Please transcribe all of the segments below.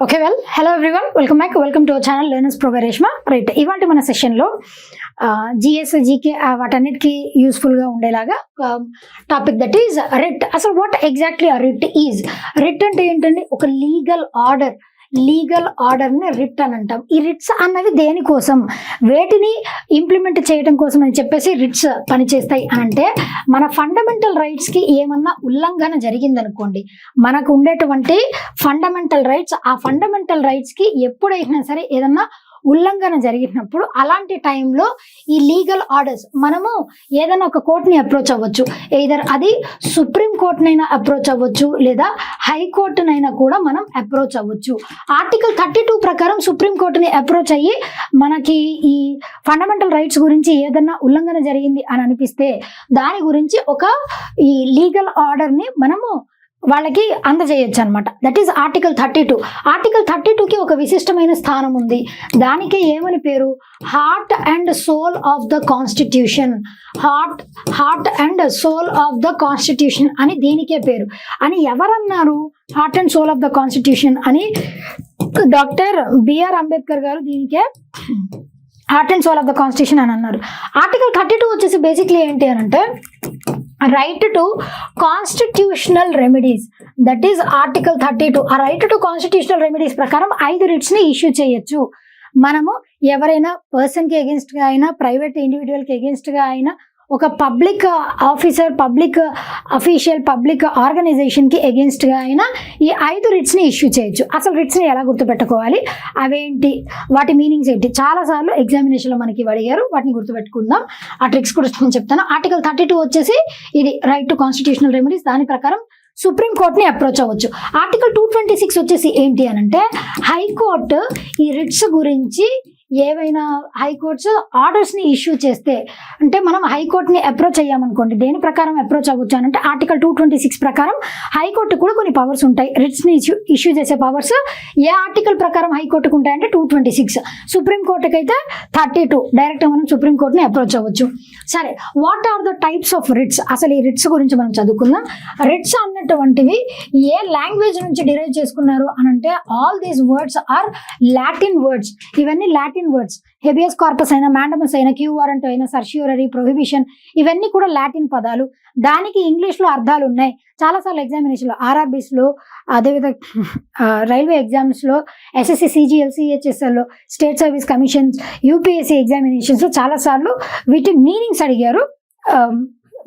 Okay well hello everyone welcome back welcome to channel learners pro Reshma right ఇవాంటి మన సెషన్లో GS GK వాటన్నిటికీ యూస్ఫుల్గా ఉండేలాగా టాపిక్ దట్ ఈజ్ రిట్ అసలు what exactly ఆ రిట్ ఈజ్ రిట్ అంటే ఏంటండి? ఒక లీగల్ ఆర్డర్ లీగల్ ఆర్డర్ని రిట్ అని అంటాం. ఈ రిట్స్ అన్నవి దేనికోసం? వేటిని ఇంప్లిమెంట్ చేయడం కోసం అని చెప్పేసి రిట్స్ పనిచేస్తాయి అని అంటే మన ఫండమెంటల్ రైట్స్కి ఏమన్నా ఉల్లంఘన జరిగిందనుకోండి మనకు ఉండేటువంటి ఫండమెంటల్ రైట్స్ ఆ ఫండమెంటల్ రైట్స్కి ఎప్పుడైనా సరే ఏదన్నా ఉల్లంఘన జరిగినప్పుడు అలాంటి టైంలో ఈ లీగల్ ఆర్డర్స్ మనము ఏదైనా ఒక కోర్టుని అప్రోచ్ అవ్వచ్చు. ఏదర్ అది సుప్రీం కోర్టునైనా అప్రోచ్ అవ్వచ్చు లేదా హైకోర్టునైనా కూడా మనం అప్రోచ్ అవ్వచ్చు. ఆర్టికల్ థర్టీ టూ ప్రకారం సుప్రీం కోర్టుని అప్రోచ్ అయ్యి మనకి ఈ ఫండమెంటల్ రైట్స్ గురించి ఏదన్నా ఉల్లంఘన జరిగింది అని అనిపిస్తే దాని గురించి ఒక ఈ లీగల్ ఆర్డర్ని మనము వాళ్ళకి అందజేయొచ్చు అనమాట that is article thirty two article thirty టూకి ఒక విశిష్టమైన స్థానం ఉంది. దానికి ఏమని పేరు? Heart and soul of the constitution heart heart and soul of the constitution అని దీనికే పేరు. అని ఎవరన్నారు? Heart and soul of the constitution అని doctor B R Ambedkar garu దీనికే heart and soul of the constitution అని అన్నారు. ఆర్టికల్ థర్టీ టూ వచ్చేసి బేసిక్లీ ఏంటి అని అంటే right to constitutional remedies that is article thirty two ఆ రైట్ టు కాన్స్టిట్యూషనల్ రెమెడీస్ ప్రకారం ఐదు రిట్స్ని ఇష్యూ చేయొచ్చు. మనము ఎవరైనా పర్సన్కి ఎగెన్స్ట్గా అయినా ప్రైవేట్ ఇండివిజువల్కి ఎగెన్స్ట్గా అయినా ఒక public officer public official public ఆర్గనైజేషన్కి ఎగెన్స్ట్గా అయినా ఈ ఐదు రిట్స్ని ఇష్యూ చేయొచ్చు. అసలు రిట్స్ని ఎలా గుర్తుపెట్టుకోవాలి? అవేంటి? వాటి మీనింగ్స్ ఏంటి? చాలాసార్లు ఎగ్జామినేషన్లో మనకి అడిగారు. వాటిని గుర్తుపెట్టుకుందాం. ఆ ట్రిక్స్ కూడా నేను చెప్తాను. ఆర్టికల్ థర్టీ టూ వచ్చేసి ఇది రైట్ టు కాన్స్టిట్యూషనల్ రెమెడీస్ దాని ప్రకారం సుప్రీం కోర్ట్ని అప్రోచ్ అవ్వచ్చు. ఆర్టికల్ టూ ట్వంటీ సిక్స్ వచ్చేసి ఏంటి అని అంటే హైకోర్టు ఈ రిట్స్ గురించి ఏవైనా హైకోర్ట్స్ ఆర్డర్స్ని ఇష్యూ చేస్తే అంటే మనం హైకోర్టుని అప్రోచ్ అయ్యామనుకోండి దేని ప్రకారం అప్రోచ్ అవ్వచ్చు అని అంటే ఆర్టికల్ టూ ట్వంటీ సిక్స్ ప్రకారం హైకోర్టు కూడా కొన్ని పవర్స్ ఉంటాయి. రిట్స్ని ఇష్యూ ఇష్యూ చేసే పవర్స్ ఏ ఆర్టికల్ ప్రకారం హైకోర్టుకు ఉంటాయంటే టూ ట్వంటీ సిక్స్. సుప్రీంకోర్టుకి అయితే థర్టీ టూ. డైరెక్ట్ మనం సుప్రీంకోర్టుని అప్రోచ్ అవ్వచ్చు. సరే what are the types of writs అసలు ఈ రిట్స్ గురించి మనం చదువుకుందాం. రిట్స్ అన్నటువంటివి ఏ లాంగ్వేజ్ నుంచి డిరైవ్ చేసుకున్నారు అని అంటే all these words are Latin words ఇవన్నీ లాటిన్ వర్డ్స్ హెబియస్ కార్పస్ అయినా మ్యాండమస్ అయినా క్యూ వారంట్ అయినా సర్షియోరీ ప్రొహిబిషన్ ఇవన్నీ కూడా లాటిన్ పదాలు. దానికి ఇంగ్లీష్లో అర్థాలు ఉన్నాయి. చాలాసార్లు ఎగ్జామినేషన్లో ఆర్ఆర్బీస్లో అదేవిధంగా రైల్వే ఎగ్జామ్స్లో ఎస్ఎస్సి సిజిఎల్సిహెచ్ఎస్ఎల్లో స్టేట్ సర్వీస్ కమిషన్స్ యూపీఎస్సీ ఎగ్జామినేషన్స్లో చాలాసార్లు వీటి మీనింగ్స్ అడిగారు.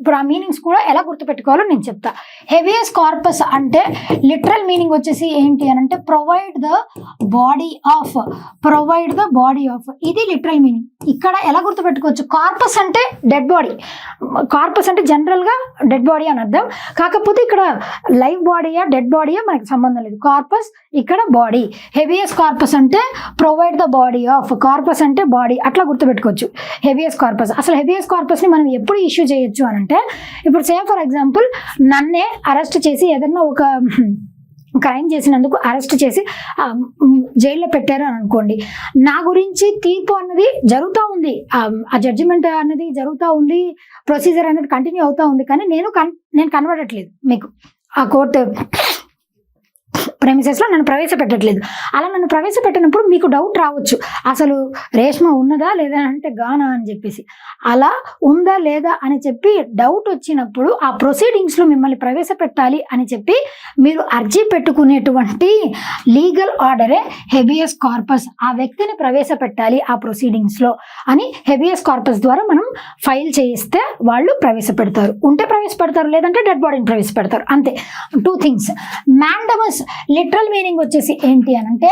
ఇప్పుడు ఆ మీనింగ్స్ కూడా ఎలా గుర్తుపెట్టుకోవాలో నేను చెప్తా. హెవియస్ కార్పస్ అంటే లిటరల్ మీనింగ్ వచ్చేసి ఏంటి అని అంటే provide the body of provide the body of ఇది లిటరల్ మీనింగ్ ఇక్కడ ఎలా గుర్తుపెట్టుకోవచ్చు? కార్పస్ అంటే డెడ్ బాడీ కార్పస్ అంటే జనరల్గా డెడ్ బాడీ అని అర్థం. కాకపోతే ఇక్కడ లైవ్ బాడీయా డెడ్ బాడీయా మనకి సంబంధం లేదు. కార్పస్ ఇక్కడ బాడీ హెవియస్ కార్పస్ అంటే provide the body of corpus అంటే బాడీ అట్లా గుర్తుపెట్టుకోవచ్చు. హెవియస్ కార్పస్ అసలు హెవియస్ కార్పస్ని మనం ఎప్పుడు ఇష్యూ చేయొచ్చు అని అంటే ఇప్పుడు సే ఫర్ ఎగ్జాంపుల్ నన్నే అరెస్ట్ చేసి ఏదన్నా ఒక క్రైమ్ చేసినందుకు అరెస్ట్ చేసి జైల్లో పెట్టారు అని అనుకోండి. నా గురించి తీర్పు అన్నది జరుగుతూ ఉంది. ఆ జడ్జిమెంట్ అన్నది జరుగుతూ ఉంది. ప్రొసీజర్ అనేది కంటిన్యూ అవుతూ ఉంది. కానీ నేను కన్ నేను కనబడట్లేదు మీకు. ఆ కోర్టు ప్రెమిసెస్లో నన్ను ప్రవేశపెట్టట్లేదు. అలా నన్ను ప్రవేశపెట్టినప్పుడు మీకు డౌట్ రావచ్చు. అసలు రేష్మ ఉన్నదా లేదా అంటే గానా అని చెప్పేసి. అలా ఉందా లేదా అని చెప్పి డౌట్ వచ్చినప్పుడు ఆ ప్రొసీడింగ్స్లో మిమ్మల్ని ప్రవేశపెట్టాలి అని చెప్పి మీరు అర్జీ పెట్టుకునేటువంటి లీగల్ ఆర్డరే హెబియస్ కార్పస్ ఆ వ్యక్తిని ప్రవేశపెట్టాలి ఆ ప్రొసీడింగ్స్లో అని హెబియస్ కార్పస్ ద్వారా మనం ఫైల్ చేయిస్తే వాళ్ళు ప్రవేశపెడతారు. ఉంటే ప్రవేశపెడతారు లేదంటే డెడ్ బాడీని ప్రవేశపెడతారు. అంతే. Two things mandamus literal meaning వచ్చేసి ఏంటి అనంటే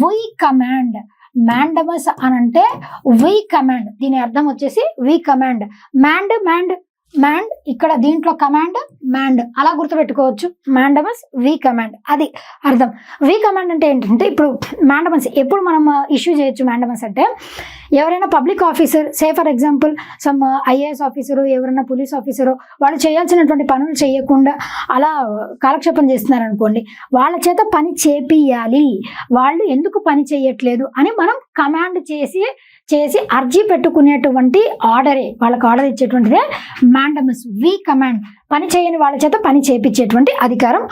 వి వీ కమాండ్ మ్యాండమస్ అనంటే వి వీ కమాండ్ దీని అర్థం వచ్చేసి వీ కమాండ్ మ్యాండ్ మ్యాండ్ మ్యాండ్ ఇక్కడ దీంట్లో కమాండ్ మ్యాండ్. అలా గుర్తుపెట్టుకోవచ్చు. Mandamus we command. అది అర్థం. వి కమాండ్ అంటే ఏంటంటే ఇప్పుడు మ్యాండమస్ ఎప్పుడు మనం ఇష్యూ చేయొచ్చు మ్యాండమస్ అంటే ఎవరైనా public officer say for example some IAS officer ఎవరైనా పోలీస్ ఆఫీసరు వాళ్ళు చేయాల్సినటువంటి పనులు చేయకుండా అలా కాలక్షేపం చేస్తున్నారు అనుకోండి వాళ్ళ చేత పని చేపియాలి వాళ్ళు ఎందుకు పని చేయట్లేదు అని మనం కమాండ్ చేసి చేసి అర్జీ పెట్టుకునేటువంటి ఆర్డరే వాళ్ళకి ఆర్డర్ ఇచ్చేటువంటిదే మ్యాండమస్ వి కమాండ్. పని చేయని వాళ్ళ చేత పని చేయించేటువంటి అధికారం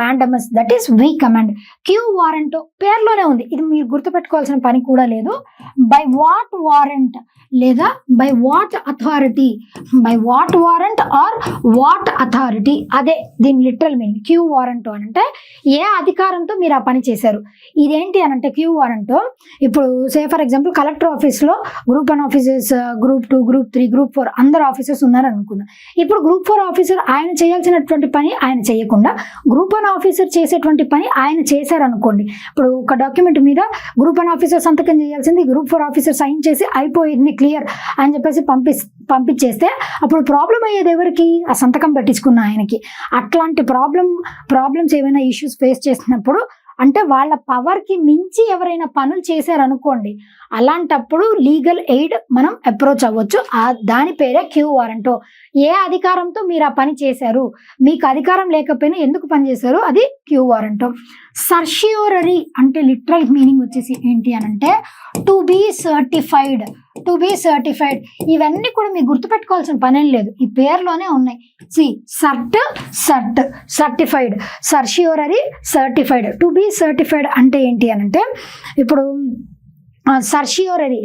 mandamus that is we command quo warranto పేర్లోనే ఉంది. ఇది మీరు గుర్తుపెట్టుకోవాల్సిన పని కూడా లేదు. బై వాట్ వారెంట్ లేదా by what authority by what warrant or what authority అదే దీని లిటరల్ మీనింగ్ క్యూ వారెంట్ అని అంటే ఏ అధికారంతో మీరు ఆ పని చేశారు? ఇదేంటి అని అంటే క్యూ వారెంట్. ఇప్పుడు సే ఫర్ ఎగ్జాంపుల్ కలెక్టర్ ఆఫీస్లో group one officers group two group three group four అందరు ఆఫీసర్స్ ఉన్నారనుకుందాం. ఇప్పుడు గ్రూప్ ఫోర్ ఆఫీసర్ ఆయన చేయాల్సినటువంటి పని ఆయన చేయకుండా గ్రూప్ వన్ ఆఫీసర్ చేసేటువంటి పని ఆయన చేశారనుకోండి. ఇప్పుడు ఒక డాక్యుమెంట్ మీద గ్రూప్ వన్ ఆఫీసర్ సంతకం చేయాల్సింది గ్రూప్ ఫోర్ ఆఫీసర్ సైన్ చేసి అయిపోయింది క్లియర్ అని చెప్పేసి పంపి పంపించేస్తే అప్పుడు ప్రాబ్లం అయ్యేది ఎవరికి? ఆ సంతకం పెట్టించుకున్న ఆయనకి. అట్లాంటి ప్రాబ్లం ప్రాబ్లమ్స్ ఏమైనా ఇష్యూస్ ఫేస్ చేసినప్పుడు అంటే వాళ్ళ పవర్కి మించి ఎవరైనా పనులు చేశారనుకోండి అలాంటప్పుడు లీగల్ ఎయిడ్ మనం అప్రోచ్ అవ్వచ్చు. ఆ దాని పేరే క్యూ వారంటో ఏ అధికారంతో మీరు ఆ పని చేశారు? మీకు అధికారం లేకపోయినా ఎందుకు పని చేశారు? అది క్యూ వారంటో సర్షియోరరీ అంటే లిటరల్ మీనింగ్ వచ్చేసి ఏంటి అని అంటే to be certified to be certified ఇవన్నీ కూడా మీకు గుర్తుపెట్టుకోవాల్సిన పనేం లేదు. ఈ పేర్లోనే ఉన్నాయి. C cert cert certified certiorari certified to be certified అంటే ఏంటి అనంటే అంటే ఇప్పుడు సర్షియోరరీ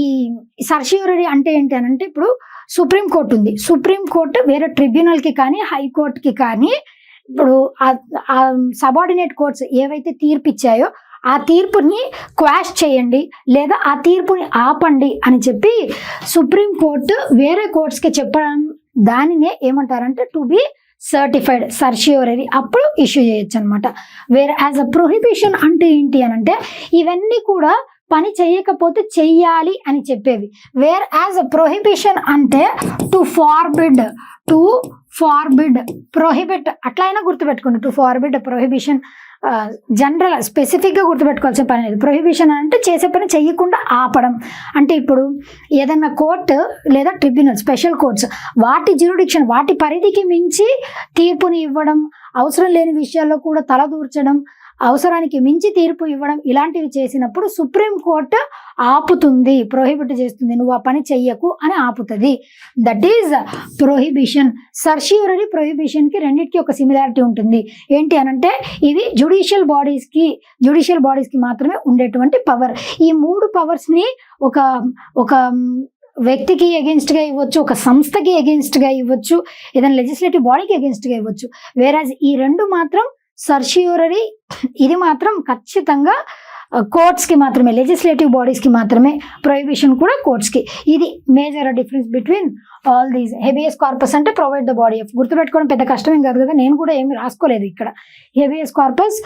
ఈ సర్షియోరరీ అంటే ఏంటి అనంటే అంటే ఇప్పుడు సుప్రీం కోర్టు ఉంది. సుప్రీం కోర్టు వేరే ట్రిబ్యునల్కి కానీ హైకోర్టుకి కానీ ఇప్పుడు సబార్డినేట్ కోర్ట్స్ ఏవైతే తీర్పు ఇచ్చాయో ఆ తీర్పుని క్వాష్ చేయండి లేదా ఆ తీర్పుని ఆపండి అని చెప్పి సుప్రీం కోర్టు వేరే కోర్ట్స్కి చెప్పడం దానినే ఏమంటారంటే టు బి సర్టిఫైడ్ సర్షియోరీ అప్పుడు ఇష్యూ చేయొచ్చు అనమాట వేరే యాజ్ అ ప్రొహిబిషన్ అంటే ఏంటి అని అంటే ఇవన్నీ కూడా పని చేయకపోతే చెయ్యాలి అని చెప్పేవి. వేర్ యాజ్ అ ప్రొహిబిషన్ అంటే to forbid to forbid prohibit అట్లయినా గుర్తుపెట్టుకోండి. టు ఫార్బిడ్ ప్రొహిబిషన్ జనరల్ స్పెసిఫిక్గా గుర్తుపెట్టుకోవాల్సిన పని లేదు. ప్రొహిబిషన్ అంటే చేసే పని చెయ్యకుండా ఆపడం. అంటే ఇప్పుడు ఏదన్నా కోర్టు లేదా ట్రిబ్యునల్ స్పెషల్ కోర్ట్స్ వాటి జ్యూరిడిక్షన్ వాటి పరిధికి మించి తీర్పుని ఇవ్వడం అవసరం లేని విషయాల్లో కూడా తలదూర్చడం అవసరానికి మించి తీర్పు ఇవ్వడం ఇలాంటివి చేసినప్పుడు సుప్రీం కోర్టు ఆపుతుంది ప్రొహిబిట్ చేస్తుంది నువ్వు ఆ పని చెయ్యకు అని ఆపుతుంది. దట్ ఈజ్ ప్రొహిబిషన్ సర్షియూరరీ ప్రొహిబిషన్కి రెండింటికి ఒక సిమిలారిటీ ఉంటుంది. ఏంటి అనంటే ఇవి జుడిషియల్ బాడీస్కి జుడిషియల్ బాడీస్కి మాత్రమే ఉండేటువంటి పవర్ ఈ మూడు పవర్స్ని ఒక ఒక వ్యక్తికి అగెన్స్ట్గా ఇవ్వచ్చు ఒక సంస్థకి అగెన్స్ట్గా ఇవ్వచ్చు ఏదైనా లెజిస్లేటివ్ బాడీకి అగెన్స్ట్గా ఇవ్వచ్చు. వేరాజ్ ఈ రెండు మాత్రం సర్షియూరరీ ఇది మాత్రం ఖచ్చితంగా కోర్ట్స్కి మాత్రమే లెజిస్లేటివ్ బాడీస్కి మాత్రమే ప్రొహిబిషన్ కూడా కోర్ట్స్కి ఇది major difference between all these habeas corpus అంటే ప్రొవైడ్ ద బాడీ ఆఫ్ గుర్తుపెట్టుకోవడం పెద్ద కష్టమేం కాదు కదా నేను కూడా ఏమి రాసుకోలేదు ఇక్కడ. Habeas corpus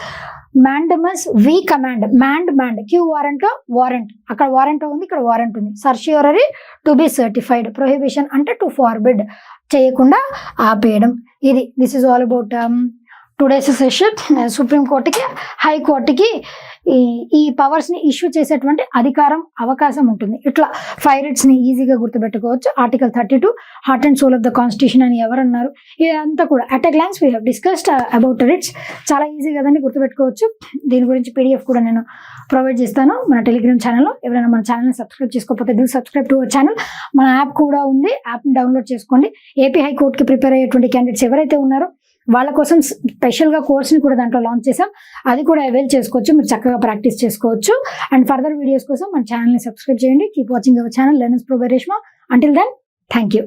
mandamus we command mand mand quo warranto warrant అక్కడ వారెంట్ ఉంది ఇక్కడ వారెంట్ ఉంది. Certiorari to be certified prohibition అంటే టు ఫార్బిడ్ చేయకుండా ఆపేయడం. ఇది this is all about two days session సుప్రీంకోర్టుకి హైకోర్టుకి ఈ ఈ పవర్స్ని ఇష్యూ చేసేటువంటి అధికారం అవకాశం ఉంటుంది. ఇట్లా ఫైవ్ని ఈజీగా గుర్తుపెట్టుకోవచ్చు. Article thirty two heart and soul of the constitution అని ఎవరన్నారు. ఇదంతా కూడా at a glance we have discussed about writs చాలా ఈజీ కదండి గుర్తుపెట్టుకోవచ్చు. దీని గురించి పీడిఎఫ్ కూడా నేను ప్రొవైడ్ చేస్తాను. మన టెలిగ్రామ్ ఛానల్లో ఎవరైనా మన ఛానల్ని సబ్స్క్రైబ్ చేసుకోకపోతే do subscribe to our channel మన యాప్ కూడా ఉంది. యాప్ని డౌన్లోడ్ చేసుకోండి. ఏపీ హైకోర్టుకి ప్రిపేర్ అయ్యేటువంటి క్యాండిడేట్స్ ఎవరైతే ఉన్నారో వాళ్ళ కోసం స్పెషల్గా కోర్స్ని కూడా దాంట్లో లాంచ్ చేసాం అది కూడా అవైల్ చేసుకోవచ్చు. మీరు చక్కగా ప్రాక్టీస్ చేసుకోవచ్చు. అండ్ ఫర్దర్ వీడియోస్ కోసం మన ఛానల్ని సబ్స్క్రైబ్ చేయండి. Keep watching our channel learners pro Reshma until then thank you